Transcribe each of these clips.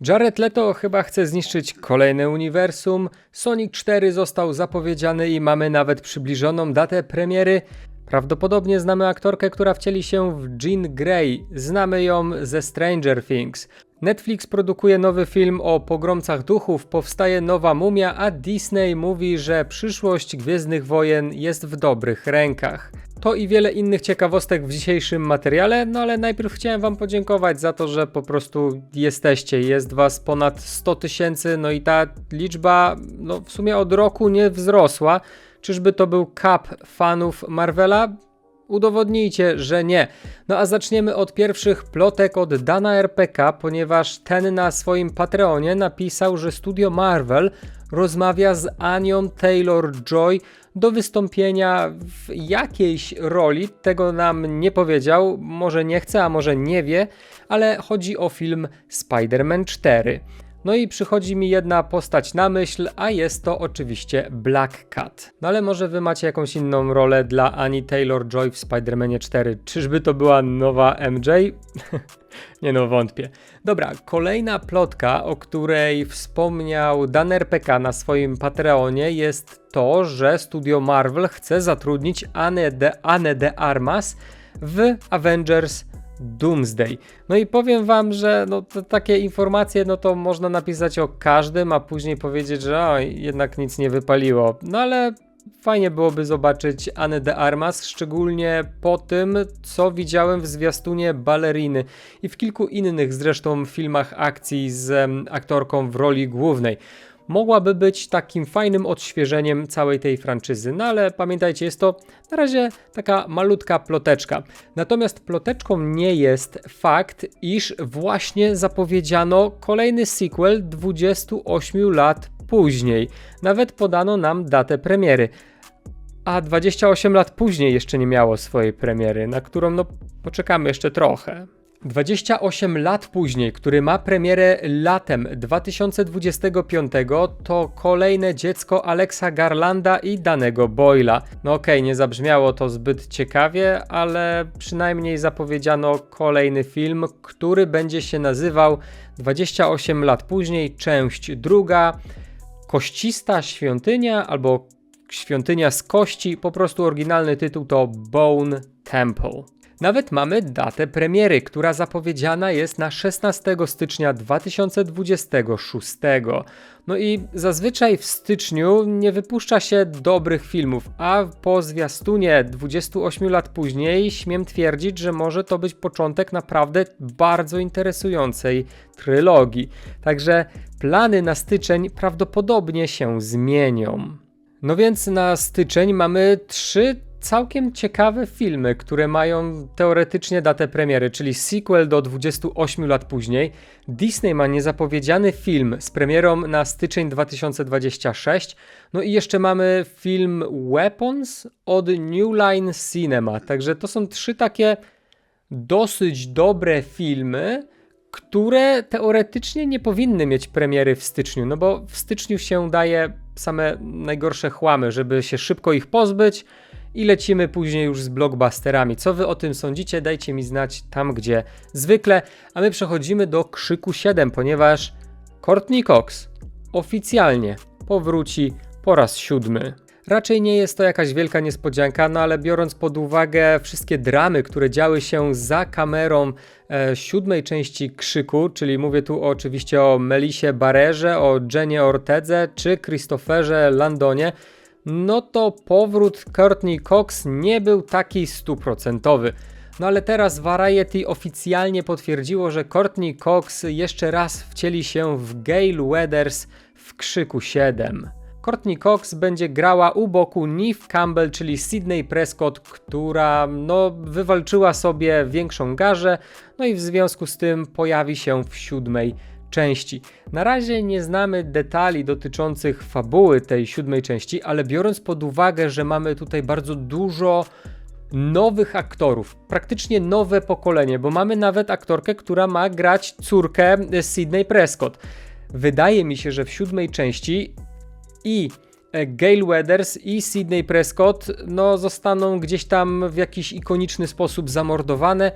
Jared Leto chyba chce zniszczyć kolejne uniwersum, Sonic 4 został zapowiedziany i mamy nawet przybliżoną datę premiery. Prawdopodobnie znamy aktorkę, która wcieli się w Jean Grey. Znamy ją ze Stranger Things. Netflix produkuje nowy film o pogromcach duchów, powstaje nowa mumia, a Disney mówi, że przyszłość Gwiezdnych Wojen jest w dobrych rękach. To i wiele innych ciekawostek w dzisiejszym materiale, no ale najpierw chciałem Wam podziękować za to, że po prostu jesteście. Jest Was ponad 100 tysięcy, no i ta liczba no, w sumie od roku nie wzrosła. Czyżby to był kap fanów Marvela? Udowodnijcie, że nie. No a zaczniemy od pierwszych plotek od Dana RPK, ponieważ ten na swoim Patreonie napisał, że studio Marvel rozmawia z Anią Taylor-Joy do wystąpienia w jakiejś roli. Tego nam nie powiedział, może nie chce, a może nie wie, ale chodzi o film Spider-Man 4. No i przychodzi mi jedna postać na myśl, a jest to oczywiście Black Cat. No ale może wy macie jakąś inną rolę dla Annie Taylor-Joy w Spider-Manie 4. Czyżby to była nowa MJ? Nie no, wątpię. Dobra, kolejna plotka, o której wspomniał Dan RPK na swoim Patreonie jest to, że studio Marvel chce zatrudnić Anne de, Anne de Armas w Avengers Doomsday. No i powiem wam, że no, takie informacje no to można napisać o każdym, a później powiedzieć, że o, jednak nic nie wypaliło. No ale fajnie byłoby zobaczyć Anne de Armas, szczególnie po tym, co widziałem w zwiastunie Balleriny i w kilku innych zresztą filmach akcji z aktorką w roli głównej mogłaby być takim fajnym odświeżeniem całej tej franczyzy. No ale pamiętajcie, jest to na razie taka malutka ploteczka. Natomiast ploteczką nie jest fakt, iż właśnie zapowiedziano kolejny sequel 28 lat później. Nawet podano nam datę premiery. A 28 lat później jeszcze nie miało swojej premiery, na którą no poczekamy jeszcze trochę. 28 lat później, który ma premierę latem 2025, to kolejne dziecko Alexa Garlanda i danego Boyla. No okej, nie zabrzmiało to zbyt ciekawie, ale przynajmniej zapowiedziano kolejny film, który będzie się nazywał 28 lat później, część druga, Koścista Świątynia albo Świątynia z Kości, po prostu oryginalny tytuł to Bone Temple. Nawet mamy datę premiery, która zapowiedziana jest na 16 stycznia 2026. No i zazwyczaj w styczniu nie wypuszcza się dobrych filmów, a po zwiastunie 28 lat później śmiem twierdzić, że może to być początek naprawdę bardzo interesującej trylogii. Także plany na styczeń prawdopodobnie się zmienią. No więc na styczeń mamy trzy całkiem ciekawe filmy, które mają teoretycznie datę premiery, czyli sequel do 28 lat później. Disney ma niezapowiedziany film z premierą na styczeń 2026. No i jeszcze mamy film Weapons od New Line Cinema. Także to są trzy takie dosyć dobre filmy, które teoretycznie nie powinny mieć premiery w styczniu, no bo w styczniu się daje same najgorsze chłamy, żeby się szybko ich pozbyć i lecimy później już z blockbusterami. Co wy o tym sądzicie? Dajcie mi znać tam, gdzie zwykle, a my przechodzimy do Krzyku 7, ponieważ Courtney Cox oficjalnie powróci po raz siódmy. Raczej nie jest to jakaś wielka niespodzianka, no ale biorąc pod uwagę wszystkie dramy, które działy się za kamerą e, siódmej części Krzyku, czyli mówię tu oczywiście o Melisie Barerze, o Jennie Ortedze czy Christopherze Landonie, no to powrót Courtney Cox nie był taki stuprocentowy. No ale teraz Variety oficjalnie potwierdziło, że Courtney Cox jeszcze raz wcieli się w Gail Weathers w Krzyku 7. Courtney Cox będzie grała u boku Neve Campbell, czyli Sydney Prescott, która no, wywalczyła sobie większą garzę, no i w związku z tym pojawi się w siódmej części. Na razie nie znamy detali dotyczących fabuły tej siódmej części, ale biorąc pod uwagę, że mamy tutaj bardzo dużo nowych aktorów, praktycznie nowe pokolenie, bo mamy nawet aktorkę, która ma grać córkę Sydney Prescott. Wydaje mi się, że w siódmej części i e, Gail Weathers i Sydney Prescott no, zostaną gdzieś tam w jakiś ikoniczny sposób zamordowane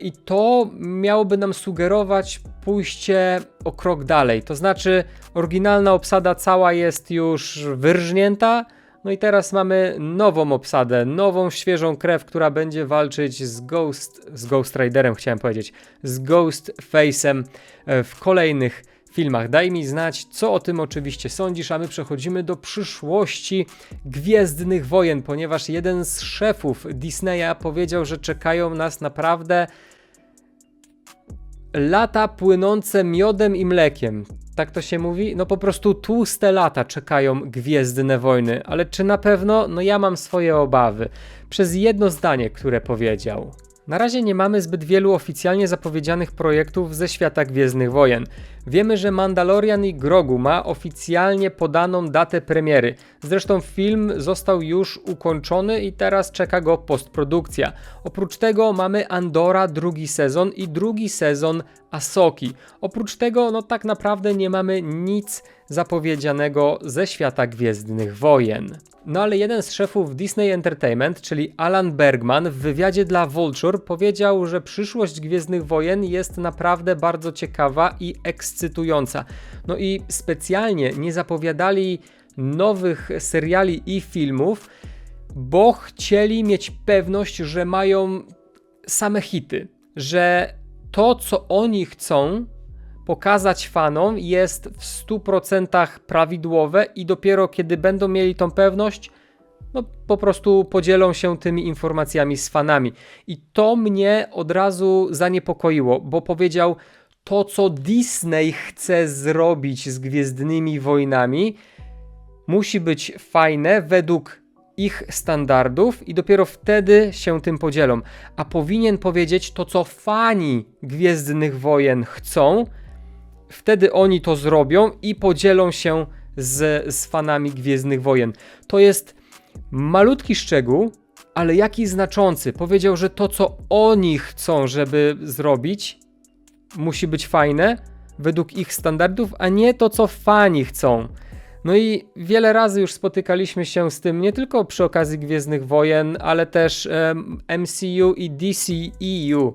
I to miałoby nam sugerować pójście o krok dalej. To znaczy, oryginalna obsada cała jest już wyrżnięta. No i teraz mamy nową obsadę, nową, świeżą krew, która będzie walczyć z Ghost, z Ghost Riderem, chciałem powiedzieć, z Ghost Face'em e, w kolejnych filmach. Daj mi znać, co o tym oczywiście sądzisz, a my przechodzimy do przyszłości Gwiezdnych Wojen, ponieważ jeden z szefów Disneya powiedział, że czekają nas naprawdę lata płynące miodem i mlekiem. Tak to się mówi? No po prostu tłuste lata czekają Gwiezdne Wojny, ale czy na pewno? No ja mam swoje obawy. Przez jedno zdanie, które powiedział. Na razie nie mamy zbyt wielu oficjalnie zapowiedzianych projektów ze świata Gwiezdnych Wojen. Wiemy, że Mandalorian i Grogu ma oficjalnie podaną datę premiery. Zresztą film został już ukończony i teraz czeka go postprodukcja. Oprócz tego mamy Andora drugi sezon i drugi sezon Asoki. Oprócz tego, no tak naprawdę nie mamy nic zapowiedzianego ze świata Gwiezdnych Wojen. No ale jeden z szefów Disney Entertainment, czyli Alan Bergman, w wywiadzie dla Vulture powiedział, że przyszłość Gwiezdnych Wojen jest naprawdę bardzo ciekawa i ekscytująca. No i specjalnie nie zapowiadali nowych seriali i filmów, bo chcieli mieć pewność, że mają same hity, że to, co oni chcą, pokazać fanom jest w 100% prawidłowe i dopiero kiedy będą mieli tą pewność, no po prostu podzielą się tymi informacjami z fanami. I to mnie od razu zaniepokoiło, bo powiedział to, co Disney chce zrobić z Gwiezdnymi Wojnami, musi być fajne według ich standardów i dopiero wtedy się tym podzielą. A powinien powiedzieć to, co fani Gwiezdnych Wojen chcą, wtedy oni to zrobią i podzielą się z, z fanami Gwiezdnych Wojen. To jest malutki szczegół, ale jaki znaczący. Powiedział, że to, co oni chcą, żeby zrobić, musi być fajne według ich standardów, a nie to, co fani chcą. No i wiele razy już spotykaliśmy się z tym nie tylko przy okazji Gwiezdnych Wojen, ale też um, MCU i DCEU.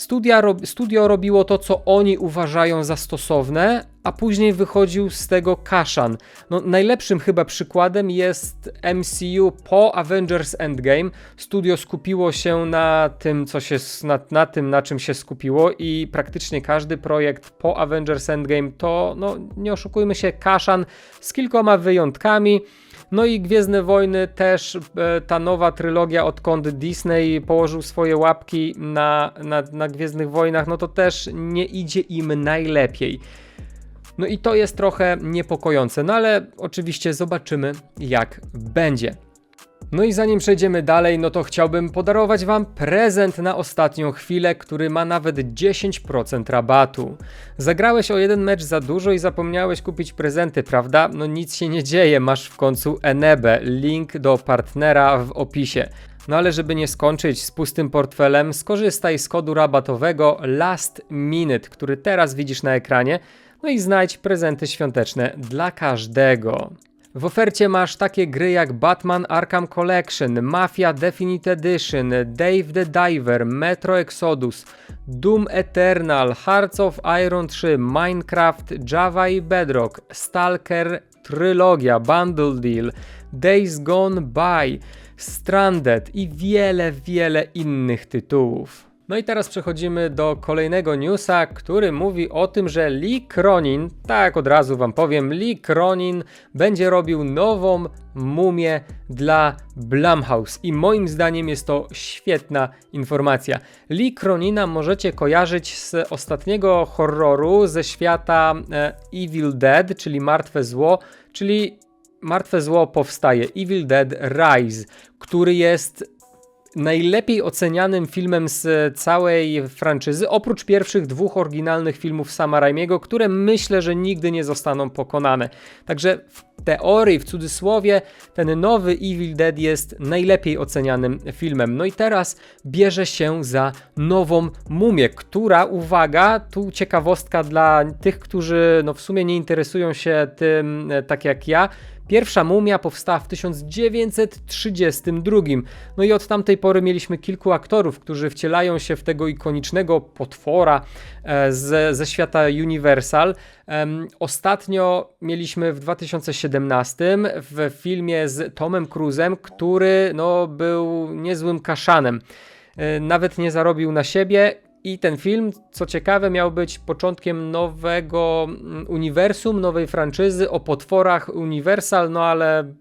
Studia, studio robiło to, co oni uważają za stosowne, a później wychodził z tego Kaszan. No, najlepszym chyba przykładem jest MCU po Avengers Endgame. Studio skupiło się na tym, co się, na, na tym, na czym się skupiło i praktycznie każdy projekt po Avengers Endgame to, no nie oszukujmy się, Kaszan z kilkoma wyjątkami. No i Gwiezdne Wojny też, e, ta nowa trylogia, odkąd Disney położył swoje łapki na, na, na Gwiezdnych Wojnach, no to też nie idzie im najlepiej. No i to jest trochę niepokojące, no ale oczywiście zobaczymy jak będzie. No i zanim przejdziemy dalej, no to chciałbym podarować Wam prezent na ostatnią chwilę, który ma nawet 10% rabatu. Zagrałeś o jeden mecz za dużo i zapomniałeś kupić prezenty, prawda? No nic się nie dzieje, masz w końcu Enebe, link do partnera w opisie. No ale żeby nie skończyć z pustym portfelem, skorzystaj z kodu rabatowego Last Minute, który teraz widzisz na ekranie, no i znajdź prezenty świąteczne dla każdego. W ofercie masz takie gry jak Batman Arkham Collection, Mafia Definite Edition, Dave the Diver, Metro Exodus, Doom Eternal, Hearts of Iron 3, Minecraft, Java i Bedrock, Stalker Trylogia, Bundle Deal, Days Gone By, Stranded i wiele, wiele innych tytułów. No i teraz przechodzimy do kolejnego newsa, który mówi o tym, że Lee Cronin, tak od razu wam powiem, Lee Cronin będzie robił nową mumię dla Blumhouse i moim zdaniem jest to świetna informacja. Lee Cronina możecie kojarzyć z ostatniego horroru ze świata e, Evil Dead, czyli Martwe Zło, czyli Martwe Zło powstaje, Evil Dead Rise, który jest najlepiej ocenianym filmem z całej franczyzy, oprócz pierwszych dwóch oryginalnych filmów Sama Raimiego, które myślę, że nigdy nie zostaną pokonane. Także w teorii, w cudzysłowie, ten nowy Evil Dead jest najlepiej ocenianym filmem. No i teraz bierze się za nową mumię, która, uwaga, tu ciekawostka dla tych, którzy no w sumie nie interesują się tym tak jak ja, Pierwsza mumia powstała w 1932. No i od tamtej pory mieliśmy kilku aktorów, którzy wcielają się w tego ikonicznego potwora e, z, ze świata Universal. Ostatnio mieliśmy w 2017 w filmie z Tomem Cruzem, który no, był niezłym kaszanem. E, nawet nie zarobił na siebie i ten film, co ciekawe, miał być początkiem nowego mm, uniwersum, nowej franczyzy o potworach Universal, no ale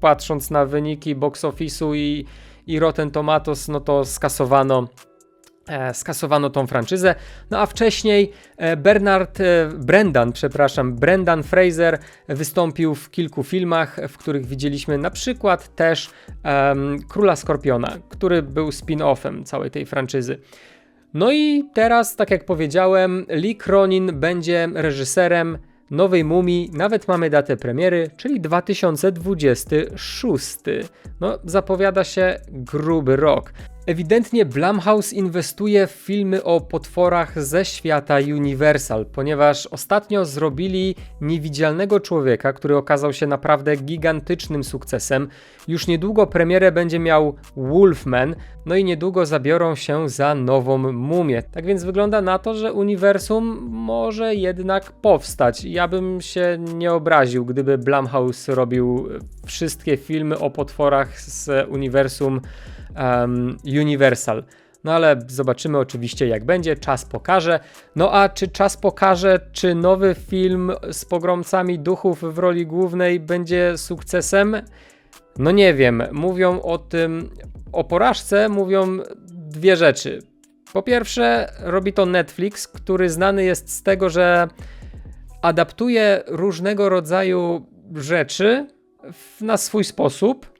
patrząc na wyniki box office'u i, i Rotten Tomatoes, no to skasowano skasowano tą franczyzę. No a wcześniej e, Bernard, e, Brendan, przepraszam, Brendan Fraser wystąpił w kilku filmach, w których widzieliśmy na przykład też Króla Skorpiona, który był spin-offem całej tej franczyzy. No i teraz, tak jak powiedziałem, Lee Cronin będzie reżyserem nowej mumii. Nawet mamy datę premiery, czyli 2026. No, zapowiada się gruby rok. Ewidentnie Blumhouse inwestuje w filmy o potworach ze świata Universal, ponieważ ostatnio zrobili Niewidzialnego Człowieka, który okazał się naprawdę gigantycznym sukcesem. Już niedługo premierę będzie miał Wolfman, no i niedługo zabiorą się za nową mumię. Tak więc wygląda na to, że uniwersum może jednak powstać. Ja bym się nie obraził, gdyby Blumhouse robił wszystkie filmy o potworach z uniwersum um, Universal. No ale zobaczymy oczywiście jak będzie, czas pokaże. No a czy czas pokaże, czy nowy film z pogromcami duchów w roli głównej będzie sukcesem? No nie wiem. Mówią o tym, o porażce mówią dwie rzeczy. Po pierwsze, robi to Netflix, który znany jest z tego, że adaptuje różnego rodzaju rzeczy na swój sposób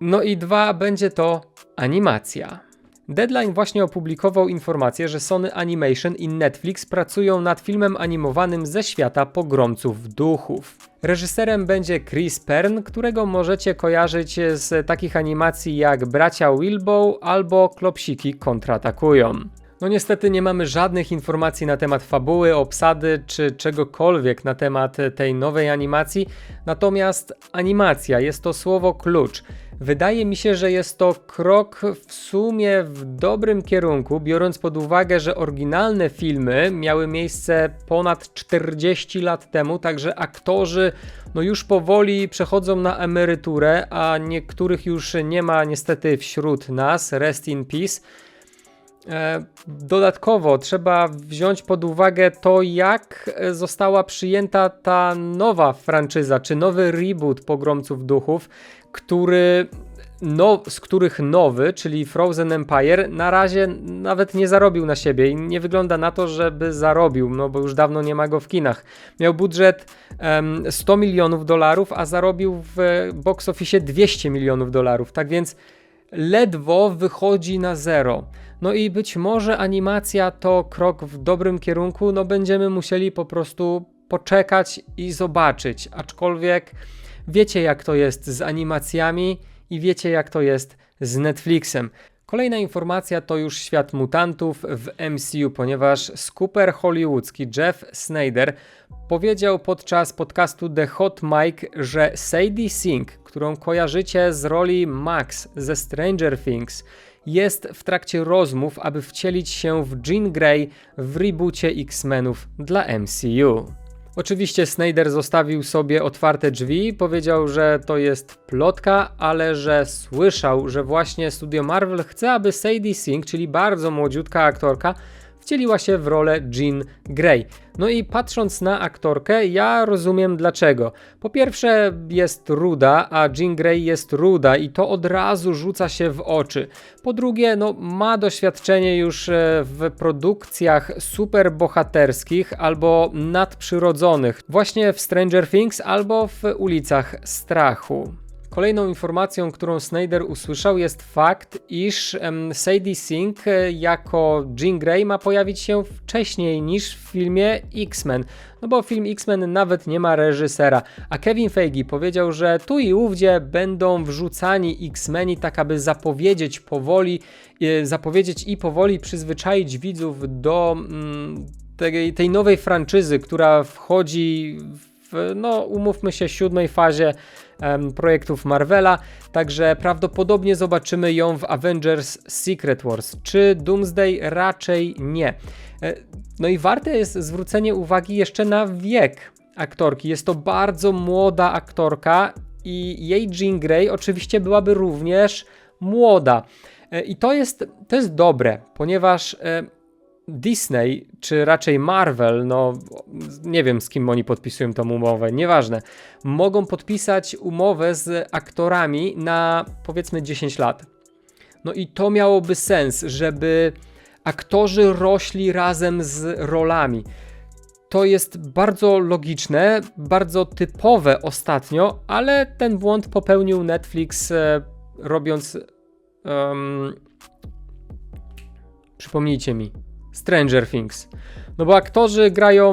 no i dwa, będzie to animacja. Deadline właśnie opublikował informację, że Sony Animation i Netflix pracują nad filmem animowanym ze świata pogromców duchów. Reżyserem będzie Chris Pern, którego możecie kojarzyć z takich animacji jak Bracia Wilbow albo Klopsiki kontratakują. No niestety nie mamy żadnych informacji na temat fabuły, obsady czy czegokolwiek na temat tej nowej animacji, natomiast animacja jest to słowo klucz. Wydaje mi się, że jest to krok w sumie w dobrym kierunku, biorąc pod uwagę, że oryginalne filmy miały miejsce ponad 40 lat temu, także aktorzy no już powoli przechodzą na emeryturę, a niektórych już nie ma niestety wśród nas. Rest in peace. E, dodatkowo trzeba wziąć pod uwagę to, jak została przyjęta ta nowa franczyza, czy nowy reboot Pogromców Duchów, który no, z których nowy, czyli Frozen Empire, na razie nawet nie zarobił na siebie i nie wygląda na to, żeby zarobił, no bo już dawno nie ma go w kinach. Miał budżet um, 100 milionów dolarów, a zarobił w box office 200 milionów dolarów, tak więc ledwo wychodzi na zero. No i być może animacja to krok w dobrym kierunku, no będziemy musieli po prostu poczekać i zobaczyć, aczkolwiek wiecie jak to jest z animacjami i wiecie jak to jest z Netflixem. Kolejna informacja to już świat mutantów w MCU, ponieważ skuper hollywoodzki Jeff Snyder powiedział podczas podcastu The Hot Mic, że Sadie Sink, którą kojarzycie z roli Max ze Stranger Things, jest w trakcie rozmów, aby wcielić się w Jean Grey w reboocie X-Menów dla MCU. Oczywiście Snyder zostawił sobie otwarte drzwi, powiedział, że to jest plotka, ale że słyszał, że właśnie studio Marvel chce, aby Sadie Sink, czyli bardzo młodziutka aktorka, wcieliła się w rolę Jean Grey. No i patrząc na aktorkę, ja rozumiem dlaczego. Po pierwsze jest ruda, a Jean Grey jest ruda i to od razu rzuca się w oczy. Po drugie, no ma doświadczenie już e, w produkcjach superbohaterskich albo nadprzyrodzonych, właśnie w Stranger Things albo w Ulicach Strachu. Kolejną informacją, którą Snyder usłyszał jest fakt, iż um, Sadie Sink e, jako Jean Grey ma pojawić się wcześniej niż w filmie X-Men. No bo film X-Men nawet nie ma reżysera, a Kevin Feige powiedział, że tu i ówdzie będą wrzucani X-Meni tak aby zapowiedzieć powoli, e, zapowiedzieć i powoli przyzwyczaić widzów do mm, tej, tej nowej franczyzy, która wchodzi w no umówmy się, siódmej fazie projektów Marvela, także prawdopodobnie zobaczymy ją w Avengers Secret Wars. Czy Doomsday? Raczej nie. E, No i warte jest zwrócenie uwagi jeszcze na wiek aktorki. Jest to bardzo młoda aktorka i jej Jean Grey oczywiście byłaby również młoda. E, I to jest, to jest dobre, ponieważ e, Disney, czy raczej Marvel, no nie wiem z kim oni podpisują tą umowę, nieważne, mogą podpisać umowę z aktorami na powiedzmy 10 lat. No i to miałoby sens, żeby aktorzy rośli razem z rolami. To jest bardzo logiczne, bardzo typowe ostatnio, ale ten błąd popełnił Netflix e, robiąc. em, przypomnijcie mi. Stranger Things. No bo aktorzy grają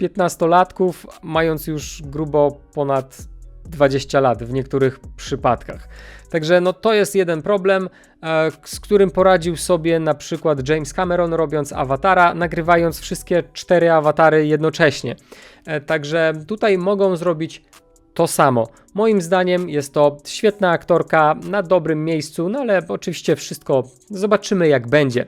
15-latków, mając już grubo ponad 20 lat w niektórych przypadkach. Także no to jest jeden problem, e, z którym poradził sobie na przykład James Cameron robiąc Awatara, nagrywając wszystkie cztery awatary jednocześnie. E, Także tutaj mogą zrobić to samo. Moim zdaniem jest to świetna aktorka na dobrym miejscu, no ale oczywiście wszystko zobaczymy jak będzie.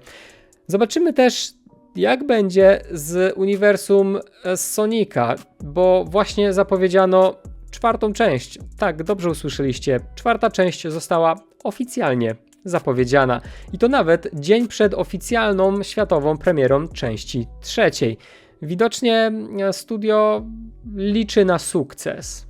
Zobaczymy też, jak będzie z uniwersum e, Sonika, bo właśnie zapowiedziano czwartą część. Tak, dobrze usłyszeliście. Czwarta część została oficjalnie zapowiedziana. I to nawet dzień przed oficjalną światową premierą części trzeciej. Widocznie e, studio liczy na sukces.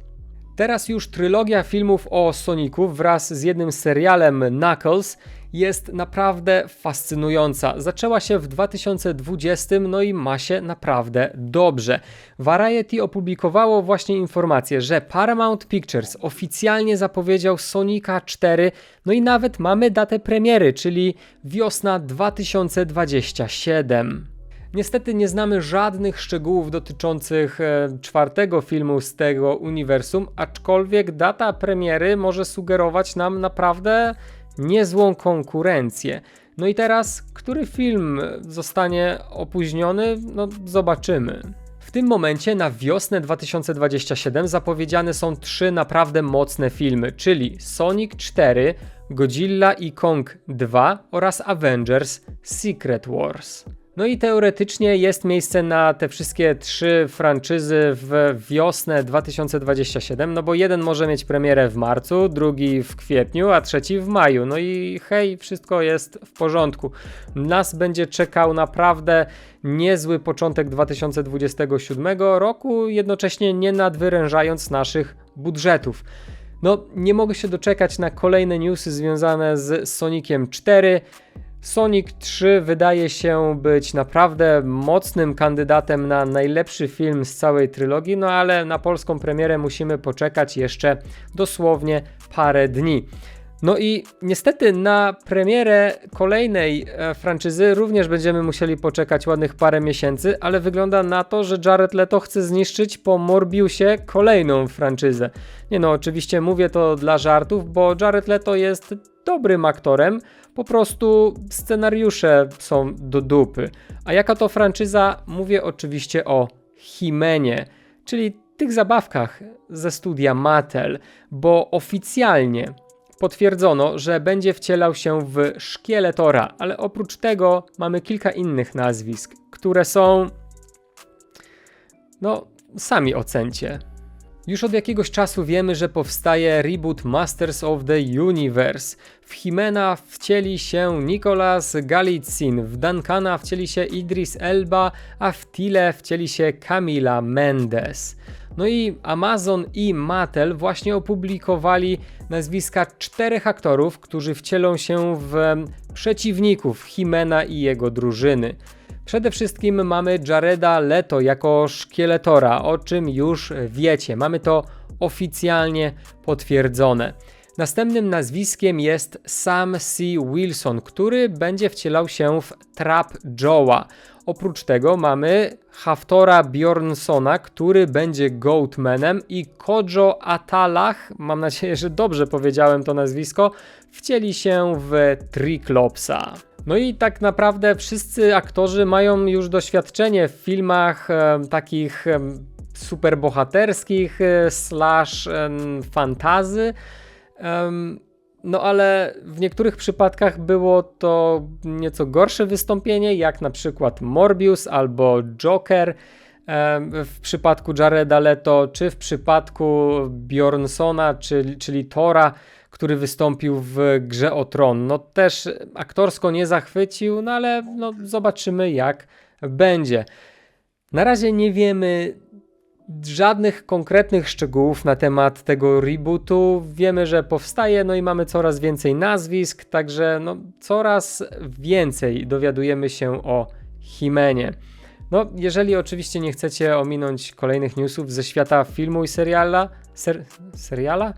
Teraz już trylogia filmów o Sonicu wraz z jednym serialem Knuckles jest naprawdę fascynująca. Zaczęła się w 2020, no i ma się naprawdę dobrze. Variety opublikowało właśnie informację, że Paramount Pictures oficjalnie zapowiedział Sonika 4, no i nawet mamy datę premiery, czyli wiosna 2027. Niestety nie znamy żadnych szczegółów dotyczących e, czwartego filmu z tego uniwersum, aczkolwiek data premiery może sugerować nam naprawdę niezłą konkurencję. No i teraz, który film zostanie opóźniony? No, zobaczymy. W tym momencie na wiosnę 2027 zapowiedziane są trzy naprawdę mocne filmy, czyli Sonic 4, Godzilla i Kong 2 oraz Avengers Secret Wars. No i teoretycznie jest miejsce na te wszystkie trzy franczyzy w wiosnę 2027, no bo jeden może mieć premierę w marcu, drugi w kwietniu, a trzeci w maju. No i hej, wszystko jest w porządku. Nas będzie czekał naprawdę niezły początek 2027 roku, jednocześnie nie nadwyrężając naszych budżetów. No, nie mogę się doczekać na kolejne newsy związane z Soniciem 4. Sonic 3 wydaje się być naprawdę mocnym kandydatem na najlepszy film z całej trylogii, no ale na polską premierę musimy poczekać jeszcze dosłownie parę dni. No i niestety na premierę kolejnej e, franczyzy również będziemy musieli poczekać ładnych parę miesięcy, ale wygląda na to, że Jared Leto chce zniszczyć po Morbiusie kolejną franczyzę. Nie no, oczywiście mówię to dla żartów, bo Jared Leto jest dobrym aktorem, po prostu scenariusze są do dupy. A jaka to franczyza? Mówię oczywiście o Himenie, czyli tych zabawkach ze studia Mattel, bo oficjalnie potwierdzono, że będzie wcielał się w Szkieletora, ale oprócz tego mamy kilka innych nazwisk, które są. No, sami ocencie. Już od jakiegoś czasu wiemy, że powstaje reboot Masters of the Universe. W Himena wcieli się Nicolas Galitzin, w Duncana wcieli się Idris Elba, a w Tile wcieli się Camila Mendes. No i Amazon i Mattel właśnie opublikowali nazwiska czterech aktorów, którzy wcielą się w przeciwników Himena i jego drużyny. Przede wszystkim mamy Jareda Leto jako szkieletora, o czym już wiecie. Mamy to oficjalnie potwierdzone. Następnym nazwiskiem jest Sam C. Wilson, który będzie wcielał się w Trap Joe'a. Oprócz tego mamy Haftora Bjornsona, który będzie Goatmanem i Kojo Atalach, mam nadzieję, że dobrze powiedziałem to nazwisko, wcieli się w Triklopsa. No i tak naprawdę wszyscy aktorzy mają już doświadczenie w filmach e, takich e, superbohaterskich e, slash em, fantazy. No ale w niektórych przypadkach było to nieco gorsze wystąpienie, jak na przykład Morbius albo Joker w przypadku Jareda Leto, czy w przypadku Bjornsona, czyli, czyli Tora, który wystąpił w grze o Tron. No też aktorsko nie zachwycił, no ale no, zobaczymy jak będzie. Na razie nie wiemy żadnych konkretnych szczegółów na temat tego rebootu. Wiemy, że powstaje, no i mamy coraz więcej nazwisk, także no, coraz więcej dowiadujemy się o Himenie. No, jeżeli oczywiście nie chcecie ominąć kolejnych newsów ze świata filmu i seriala, ser, seriala?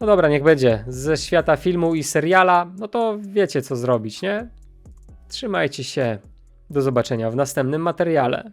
No dobra, niech będzie. Ze świata filmu i seriala, no to wiecie co zrobić, nie? Trzymajcie się. Do zobaczenia w następnym materiale.